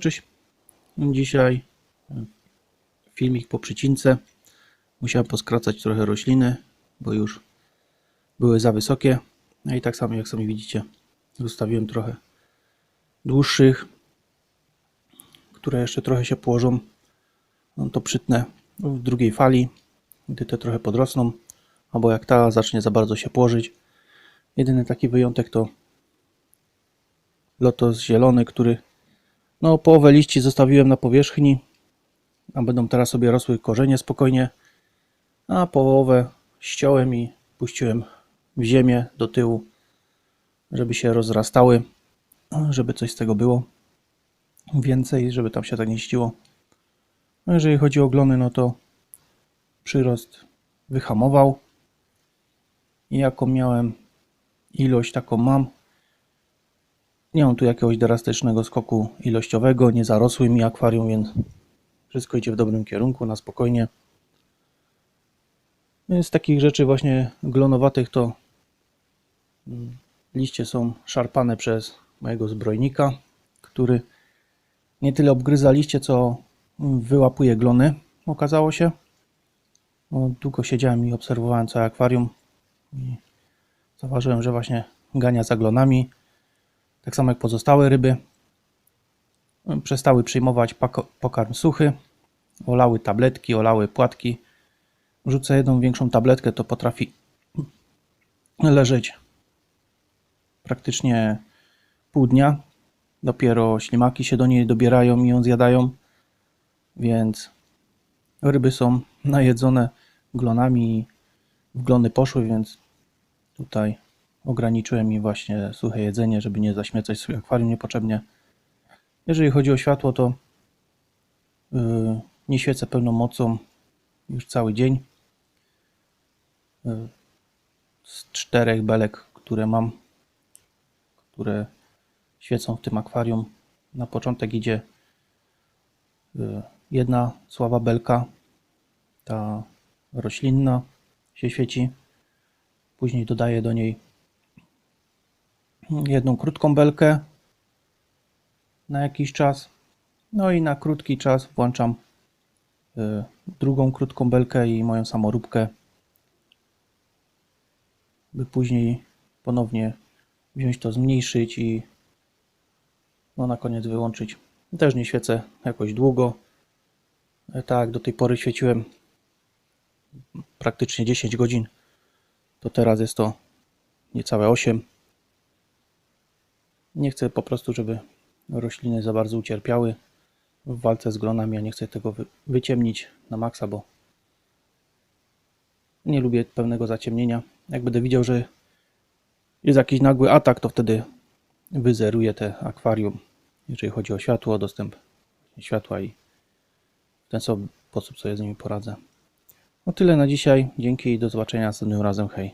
cześć. Dzisiaj e, filmik po przycince. Musiałem poskracać trochę rośliny, bo już były za wysokie. No i tak samo jak sami widzicie, zostawiłem trochę dłuższych, które jeszcze trochę się położą. No to przytnę w drugiej fali, gdy te trochę podrosną, albo jak ta zacznie za bardzo się położyć. Jedyny taki wyjątek to lotos zielony, który no połowę liści zostawiłem na powierzchni, a będą teraz sobie rosły korzenie spokojnie, a połowę ściąłem i puściłem w ziemię do tyłu, żeby się rozrastały, żeby coś z tego było więcej, żeby tam się tak nie ściło. No jeżeli chodzi o glony, no to przyrost wyhamował jaką miałem ilość, taką mam. Nie mam tu jakiegoś drastycznego skoku ilościowego, nie zarosły mi akwarium, więc wszystko idzie w dobrym kierunku, na spokojnie. Z takich rzeczy właśnie glonowatych to mm, liście są szarpane przez mojego zbrojnika, który nie tyle obgryza liście, co wyłapuje glony, okazało się. Bo długo siedziałem i obserwowałem całe akwarium i zauważyłem, że właśnie gania za glonami tak samo jak pozostałe ryby, przestały przyjmować pokarm suchy, olały tabletki, olały płatki. Rzucę jedną większą tabletkę, to potrafi leżeć praktycznie pół dnia. Dopiero ślimaki się do niej dobierają i ją zjadają, więc ryby są najedzone glonami w glony poszły, więc tutaj ograniczyłem im właśnie suche jedzenie, żeby nie zaśmiecać swojego akwarium niepotrzebnie. Jeżeli chodzi o światło, to yy, nie świecę pełną mocą już cały dzień. Yy, z czterech belek, które mam, które świecą w tym akwarium, na początek idzie yy, jedna słaba belka, ta roślinna się świeci. Później dodaję do niej jedną krótką belkę na jakiś czas. No i na krótki czas włączam y, drugą krótką belkę i moją samoróbkę, by później ponownie wziąć to, zmniejszyć i no na koniec wyłączyć. Też nie świecę jakoś długo. E, Tak, do tej pory świeciłem praktycznie 10 godzin. To teraz jest to niecałe 8. Nie chcę po prostu, żeby rośliny za bardzo ucierpiały w walce z glonami. Ja nie chcę tego wy wyciemnić na maksa, bo nie lubię pełnego zaciemnienia. Jak będę widział, że jest jakiś nagły atak, to wtedy wyzeruję te akwarium, jeżeli chodzi o światło, dostęp światła i w ten sposób sobie z nimi poradzę. No tyle na dzisiaj. Dzięki i do zobaczenia następnym razem. Hej.